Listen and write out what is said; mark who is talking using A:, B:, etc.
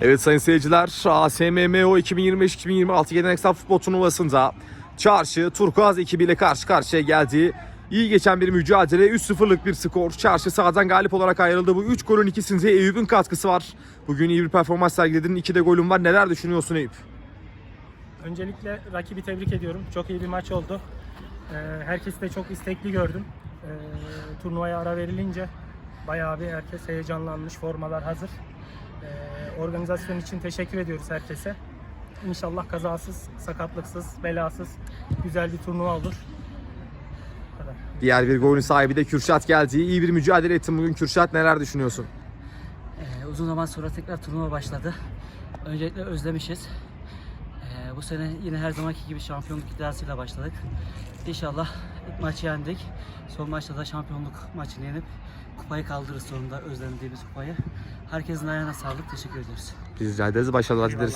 A: Evet sayın seyirciler ASMMO 2025-2026 geleneksel futbol turnuvasında Çarşı Turkuaz ekibiyle karşı karşıya geldi. İyi geçen bir mücadele 3-0'lık bir skor. Çarşı sahadan galip olarak ayrıldı. Bu 3 golün ikisinde Eyüp'ün katkısı var. Bugün iyi bir performans sergiledin. 2 de golün var. Neler düşünüyorsun Eyüp?
B: Öncelikle rakibi tebrik ediyorum. Çok iyi bir maç oldu. Ee, herkesi de çok istekli gördüm. Ee, turnuvaya ara verilince bayağı bir herkes heyecanlanmış. Formalar hazır. Organizasyon için teşekkür ediyoruz herkese. İnşallah kazasız, sakatlıksız, belasız güzel bir turnuva olur. Bu kadar.
A: Diğer bir golün sahibi de Kürşat geldi. İyi bir mücadele ettin bugün Kürşat. Neler düşünüyorsun?
C: Ee, uzun zaman sonra tekrar turnuva başladı. Öncelikle özlemişiz. Bu sene yine her zamanki gibi şampiyonluk iddiasıyla başladık. İnşallah maçı yendik. Son maçta da şampiyonluk maçını yenip kupayı kaldırırız sonunda özlendiğimiz kupayı. Herkesin ayağına sağlık. Teşekkür ediyoruz.
A: Biz rica ederiz. Başarılar dileriz.